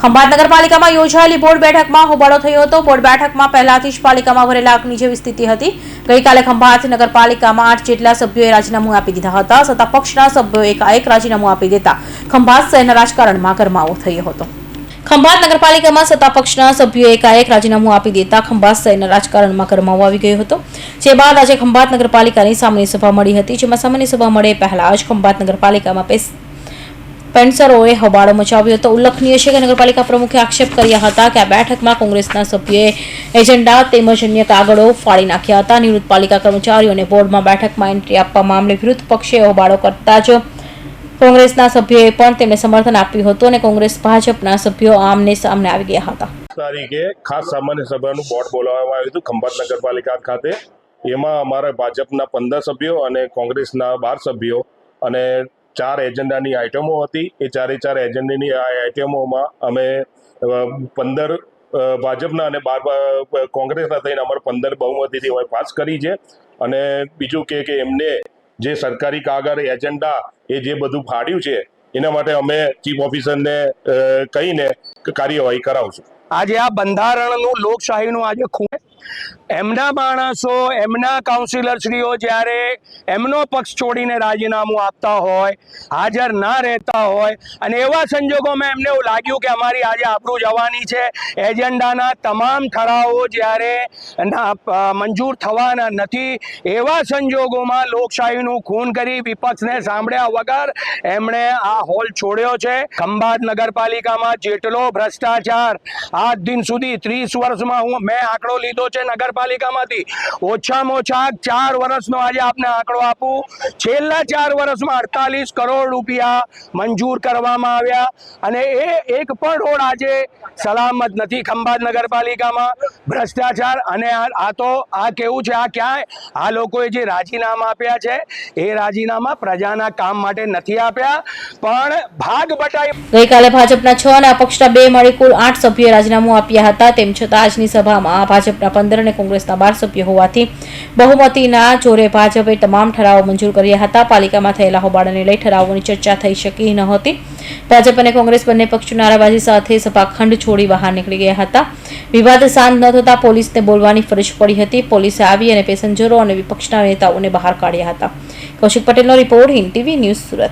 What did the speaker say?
ખંભાત નગરપાલિકામાં યોજાયેલી બોર્ડ બેઠકમાં હોબાળો થયો હતો. બોર્ડ બેઠકમાં પહેલાથી જ પાલિકામાં ભરેલા આગની જેવી સ્થિતિ હતી. ગઈકાલે ખંભાત નગરપાલિકામાં આઠ જેટલા સભ્યોએ રાજીનામું આપી દીધા હતા. સત્તા પક્ષના સભ્યો એકાએક રાજીનામું આપી દેતા ખંભાત શહેરના રાજકારણમાં ગરમાવો થયો હતો. ખંભાત નગરપાલિકામાં સત્તા પક્ષના સભ્યોએ એકાએક રાજીનામું આપી દેતા ખંભાત શહેરના રાજકારણમાં ગરમાવો આવી ગયો હતો. જે બાદ આજે ખંભાત નગરપાલિકાની સામાન્ય સભા મળી હતી, જેમાં સામાન્ય સભા મળે પહેલા જ ખંભાત નગરપાલિકામાં પેન્સરોએ હોબાળો મચાવ્યો હતો. ઉલ્લેખનીય છે કે નગરપાલિકા પ્રમુખે આક્ષેપ કર્યા હતા કે આ બેઠકમાં કોંગ્રેસના સભ્યોએ એજન્ડા તેમજ અન્ય કાગળો ફાડી નાખ્યા હતા. નિવૃત્ત પાલિકા કર્મચારીઓને બોર્ડમાં બેઠકમાં એન્ટ્રી આપવા મામલે વિરુદ્ધ પક્ષે હોબાળો કરતા જ કોંગ્રેસના સભ્યોએ પણ તેમને સમર્થન આપ્યું હતું અને કોંગ્રેસ ભાજપના સભ્યો આમને સામને આવી ગયા હતા. તારીખે ખાસ સામાન્ય સભાનું બોર્ડ બોલાવવામાં આવ્યું હતું ખંભાત નગરપાલિકા ખાતે. એમાં અમારા ભાજપના પંદર સભ્યો અને કોંગ્રેસના બાર સભ્યો અને ચાર એજન્ડાની આઇટમો હતી. એ ચારે ચાર એજન્ડાની આઇટમોમાં અમે પંદર ભાજપના અને બાર કોંગ્રેસના થઈને અમારે પંદર બહુમતીથી હવે પાસ કરી છે. અને બીજું કે કે એમને જે સરકારી કાગળ, એજન્ડા, એ જે બધું ફાડ્યું છે, એના માટે અમે ચીફ ઓફિસરને કહીને કાર્યવાહી કરાવશું આજે આ બંધારણનું લોકશાહીનું આજે ખૂણ એમના માણસો, એમના કાઉન્સિલરશ્રીઓ જ્યારે એમનો પક્ષ છોડીને રાજીનામું આપતા હોય, હાજર ના રહેતા હોય, અને એવા સંજોગોમાં એમને એવું લાગ્યું કે અમારી આજે આપણું જવાની છે, એજન્ડાના તમામ ઠરાવો જ્યારે મંજૂર થવાના નથી, એવા સંજોગોમાં લોકશાહીનું ખૂન કરી વિપક્ષને સાંભળ્યા વગર એમણે આ હોલ છોડ્યો છે. ખંભાત નગરપાલિકામાં જેટલો ભ્રષ્ટાચાર આજ દિન સુધી ત્રીસ વર્ષમાં હું, મેં આંકડો લીધો છે નગરપાલિકામાંથી. ઓછામાં ઓછા ચાર વર્ષનો આજે આપને આંકડો આપું. છેલ્લા ચાર વર્ષમાં અડતાલીસ કરોડ રૂપિયા મંજૂર કરવામાં આવ્યા. અને એ એક પણ રોડ આજે સલામત નથી ખંભાત નગરપાલિકામાં. ભ્રષ્ટાચાર અને આ તો આ કેવું છે? આ ક્યાંય? આ લોકોએ જે રાજીનામા આપ્યા છે, એ રાજીનામા પ્રજાના કામ માટે નથી આપ્યા. પણ ભાગ બટાઈ ગઈકાલે ભાજપના છ અને અપક્ષના બે મળી કુલ આઠ સભ્યોએ રાજીનામું આપ્યા હતા. તેમ છતાં આજની સભામાં ભાજપના પંદર અને કોંગ્રેસના બાર સભ્યો હોવાથી બહુમતીના જોરે ભાજપે તમામ ઠરાવો મંજૂર કર્યા હતા. પાલિકામાં થયેલા હોબાળાને લઈ ઠરાવોની ચર્ચા થઈ શકી ન હતી. ભાજપ અને કોંગ્રેસ બંને પક્ષો નારાબાજી સાથે સભાખંડ છોડી બહાર નીકળી ગયા હતા. વિવાદ શાંત ન થતા પોલીસને બોલવાની ફરજ પડી હતી. પોલીસે આવી અને પેસેન્જરો અને વિપક્ષના નેતાઓને બહાર કાઢ્યા હતા. કૌશિક પટેલનો report Hind TV news Surat.